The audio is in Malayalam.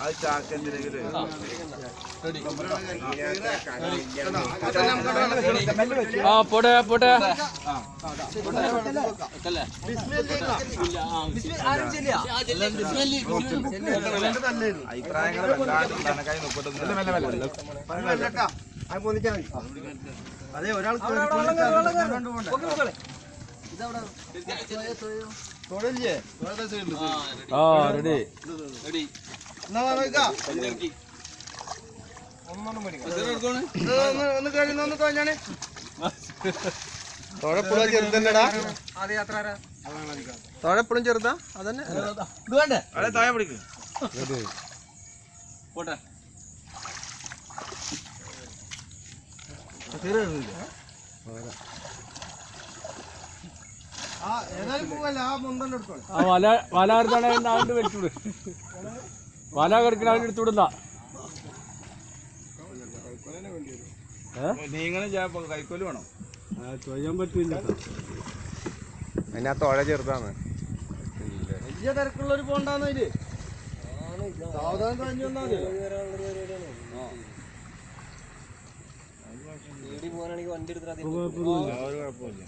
അത് ചാക്കെന്തിനെങ്കിലും ആ പോട്ടെ പോട്ടെ അഭിപ്രായങ്ങൾ വല്ലാണ്ട് കണക്കായി മുപ്പത്തൊന്ന് മെല്ലെ മെല്ലെ അതെ ഒരാൾ തൊഴില്ലേ ആ റെഡി. എന്നാ തോഴപ്പുഴ ചെറുതാ അതന്നെ. അതെ താഴെ പിടിക്കും. പോട്ടെ. ആ വല വല എടുത്താണ് ആണ്ട് വലിച്ചുവിട് വല കിടക്കണ അവന്റെ എടുത്തുവിടുന്ന വിടുന്ന കൈക്കോൽ വേണം. ചെയ്യാൻ പറ്റില്ല. അതിനാ തോഴ ചെറുതാണ്. വലിയ തിരക്കുള്ളൊരു പോണ്ടാന്ന് അതിൽ? സാവധാനം കഴിഞ്ഞു വന്നാ മതി ഒരു കുഴപ്പമില്ല